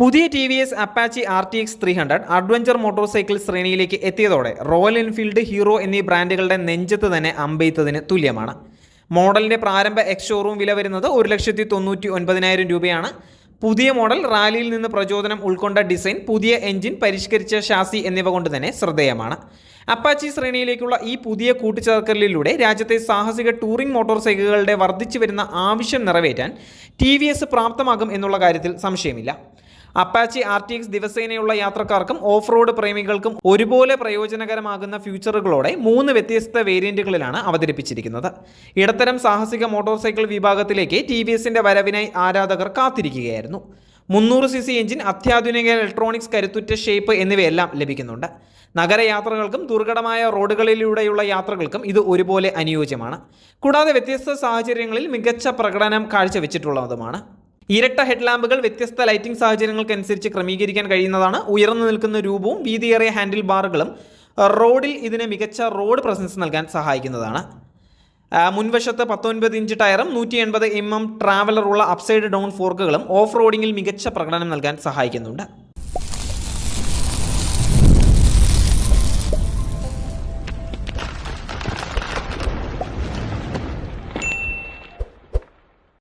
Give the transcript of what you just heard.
പുതിയ T V S Apache R T X three hundred adventure motorcycle ശ്രേണിയിലേക്ക് എത്തിയതോടെ Royal Enfield hero എന്നീ ബ്രാൻഡുകളുടെ നെഞ്ചത്ത് തന്നെ അമ്പെയ്ത്തതിന് തുല്യമാണ്. മോഡലിന്റെ പ്രാരംഭ എക്സ് ഷോറൂം വില വരുന്നത് ഒരു ലക്ഷത്തി തൊണ്ണൂറ്റി ഒൻപതിനായിരം രൂപയാണ്. പുതിയ മോഡൽ റാലിയിൽ നിന്ന് പ്രചോദനം ഉൾക്കൊണ്ട ഡിസൈൻ പുതിയ എഞ്ചിൻ പരിഷ്കരിച്ച ഷാസി എന്നിവ കൊണ്ട് തന്നെ ശ്രദ്ധേയമാണ്. അപ്പാച്ചി ശ്രേണിയിലേക്കുള്ള ഈ പുതിയ കൂട്ടിച്ചേർക്കലിലൂടെ രാജ്യത്തെ സാഹസിക ടൂറിംഗ് മോട്ടോർ സൈക്കിളുകളുടെ വർദ്ധിച്ചു വരുന്ന ആവശ്യം നിറവേറ്റാൻ ടി പ്രാപ്തമാകും എന്നുള്ള കാര്യത്തിൽ സംശയമില്ല. അപ്പാച്ചി ആർ ടി എക്സ് ദിവസേനയുള്ള യാത്രക്കാർക്കും ഓഫ് റോഡ് പ്രേമികൾക്കും ഒരുപോലെ പ്രയോജനകരമാകുന്ന ഫ്യൂച്ചറുകളോടെ മൂന്ന് വ്യത്യസ്ത വേരിയന്റുകളിലാണ് അവതരിപ്പിച്ചിരിക്കുന്നത്. ഇടത്തരം സാഹസിക മോട്ടോർ സൈക്കിൾ വിഭാഗത്തിലേക്ക് ടി വി എസിന്റെ വരവിനായി ആരാധകർ കാത്തിരിക്കുകയായിരുന്നു. മുന്നൂറ് സി സി എഞ്ചിൻ അത്യാധുനിക ഇലക്ട്രോണിക്സ് കരുത്തുറ്റ ഷേപ്പ് എന്നിവയെല്ലാം ലഭിക്കുന്നുണ്ട്. നഗരയാത്രകൾക്കും ദുർഘടമായ റോഡുകളിലൂടെയുള്ള യാത്രകൾക്കും ഇത് ഒരുപോലെ അനുയോജ്യമാണ്. കൂടാതെ വ്യത്യസ്ത സാഹചര്യങ്ങളിൽ മികച്ച പ്രകടനം കാഴ്ചവെച്ചിട്ടുള്ളതുമാണ്. ഇരട്ട ഹെഡ്ലാമ്പുകൾ വ്യത്യസ്ത ലൈറ്റിംഗ് സാഹചര്യങ്ങൾക്കനുസരിച്ച് ക്രമീകരിക്കാൻ കഴിയുന്നതാണ്. ഉയർന്നു നിൽക്കുന്ന രൂപവും വീതിയേറിയ ഹാൻഡിൽ ബാറുകളും റോഡിൽ ഇതിന് മികച്ച റോഡ് പ്രസൻസ് നൽകാൻ സഹായിക്കുന്നതാണ്. മുൻവശത്ത് പത്തൊൻപത് ഇഞ്ച് ടയറും നൂറ്റി എൺപത് എം എം ട്രാവലറുള്ള അപ്സൈഡ് ഡൗൺ ഫോർക്കുകളും ഓഫ് റോഡിങ്ങിൽ മികച്ച പ്രകടനം നൽകാൻ സഹായിക്കുന്നുണ്ട്.